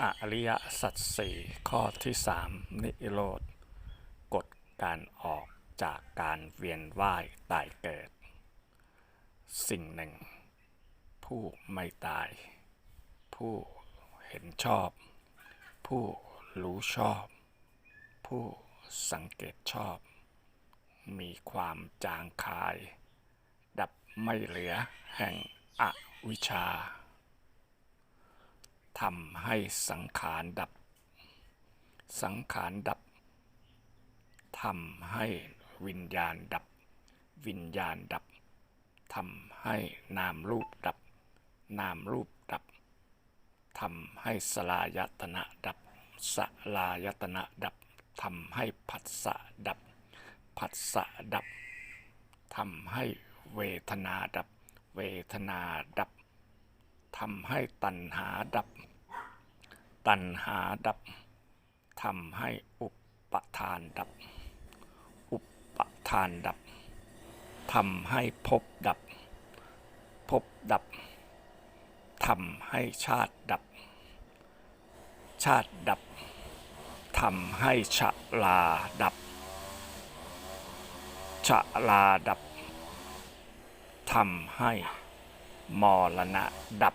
อริยสัจสี่ข้อที่สามนิโรธกฎการออกจากการเวียนว่ายตายเกิด สิ่งหนึ่ง ผู้ไม่ตาย ผู้เห็นชอบ ผู้รู้ชอบ ผู้สังเกตชอบ มีความจางคาย ดับไม่เหลือแห่งอวิชชา ทำให้สังขารดับ สังขารดับทำให้วิญญาณดับ วิญญาณดับทำให้นามรูปดับ นามรูปดับทำให้สลายตนะดับสลายตนะดับทำให้ผัสสะดับ ผัสสะดับทำให้เวทนาดับ เวทนาดับทำให้ตัณหาดับ ตัณหาดับทำให้อุปทานดับ อุปทานดับทำให้ภพดับภพดับทำให้ชาติดับ ชาติดับทำให้ชะลาดับ ชะลาดับทำให้มรณะดับ